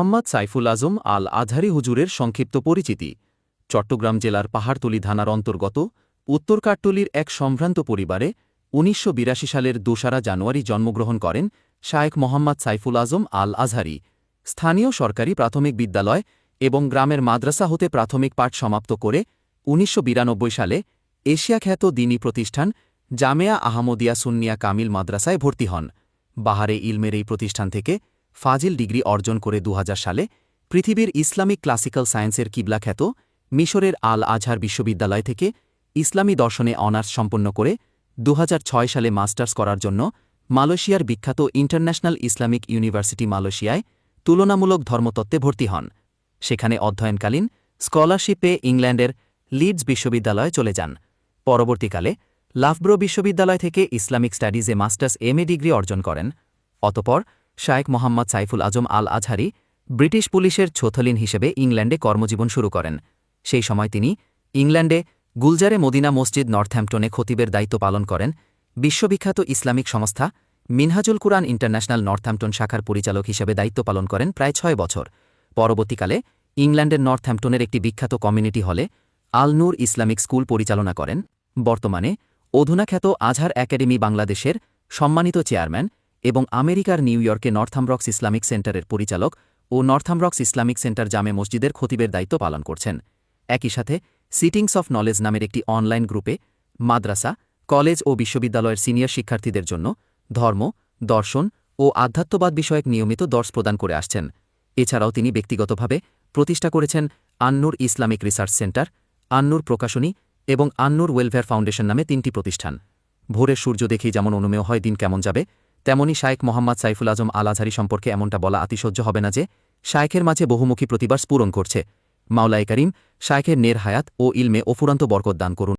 মোহাম্মদ সাইফুল আজম আল আজহারি হুজুরের সংক্ষিপ্ত পরিচিতি। চট্টগ্রাম জেলার পাহাড়তলি থানার অন্তর্গত উত্তর কাট্টলির এক সম্ভ্রান্ত পরিবারে উনিশশো বিরাশি সালের দোসারা জানুয়ারি জন্মগ্রহণ করেন শায়েখ মোহাম্মদ সাইফুল আজম আল আজহারি স্থানীয় সরকারি প্রাথমিক বিদ্যালয় এবং গ্রামের মাদ্রাসা হতে প্রাথমিক পাঠ সমাপ্ত করে উনিশশো বিরানব্বই সালে এশিয়া খ্যাত দিনী প্রতিষ্ঠান জামেয়া আহমদিয়া সুন্নিয়া কামিল মাদ্রাসায় ভর্তি হন। বাহারে ইলমের এই প্রতিষ্ঠান থেকে ফাজিল ডিগ্রি অর্জন করে দু হাজার সালে পৃথিবীর ইসলামিক ক্লাসিক্যাল সায়েন্সের কিবলা খ্যাত মিশরের আল আজহার বিশ্ববিদ্যালয় থেকে ইসলামী দর্শনে অনার্স সম্পন্ন করে দু হাজার ছয় সালে মাস্টার্স করার জন্য মালয়েশিয়ার বিখ্যাত ইন্টারন্যাশনাল ইসলামিক ইউনিভার্সিটি মালয়েশিয়ায় তুলনামূলক ধর্মতত্ত্বে ভর্তি হন। সেখানে অধ্যয়নকালীন স্কলারশিপে ইংল্যান্ডের লিডস বিশ্ববিদ্যালয়ে চলে যান। পরবর্তীকালে লাফব্রো বিশ্ববিদ্যালয় থেকে ইসলামিক স্টাডিজে মাস্টার্স এমএ ডিগ্রি অর্জন করেন। অতপর শায়েক মোহাম্মদ সাইফুল আজম আল আজহারি ব্রিটিশ পুলিশের ছোথলিন হিসেবে ইংল্যান্ডে কর্মজীবন শুরু করেন। সেই সময় তিনি ইংল্যান্ডে গুলজারে মদিনা মসজিদ নর্থহ্যাম্পটনে খতিবের দায়িত্ব পালন করেন। বিশ্ববিখ্যাত ইসলামিক সংস্থা মিনহাজুল কুরআন ইন্টারন্যাশনাল নর্থহ্যাম্পটন শাখার পরিচালক হিসেবে দায়িত্ব পালন করেন প্রায় ছয় বছর। পরবর্তীকালে ইংল্যান্ডের নর্থহ্যাম্পটনের একটি বিখ্যাত কমিউনিটি হলে আল নূর ইসলামিক স্কুল পরিচালনা করেন। বর্তমানে অধুনাখ্যাত আজহার একাডেমি বাংলাদেশের সম্মানিত চেয়ারম্যান এবং আমেরিকার নিউ ইয়র্কে নর্থামব্রক্স ইসলামিক সেন্টারের পরিচালক ও নর্থামব্রক্স ইসলামিক সেন্টার জামে মসজিদের খতিবের দায়িত্ব পালন করছেন। একই সাথে সিটিংস অফ নলেজ নামের একটি অনলাইন গ্রুপে মাদ্রাসা, কলেজ ও বিশ্ববিদ্যালয়ের সিনিয়র শিক্ষার্থীদের জন্য ধর্ম, দর্শন ও আধ্যাত্মবাদ বিষয়ক নিয়মিত দর্শ প্রদান করে আসছেন। এছাড়াও তিনি ব্যক্তিগতভাবে প্রতিষ্ঠা করেছেন Annur Islamic research centre, Annur প্রকাশনী এবং আন্নুর ওয়েলফেয়ার ফাউন্ডেশন নামে তিনটি প্রতিষ্ঠান। ভোরের সূর্য দেখেই যেমন অনুমেয় হয় দিন কেমন যাবে তেমনি শায়েক মোহাম্মদ সাইফুল আজম আল আজহারি সম্পর্কে এমনটা বলা আতিশয্য হবে না যে, শায়েখের মাঝে বহুমুখী প্রতিবার স্ফুরণ করছে। মাওলায় করিম, শায়েখের নের হায়াত ও ইলমে অফুরান্ত বরকত দান করুন।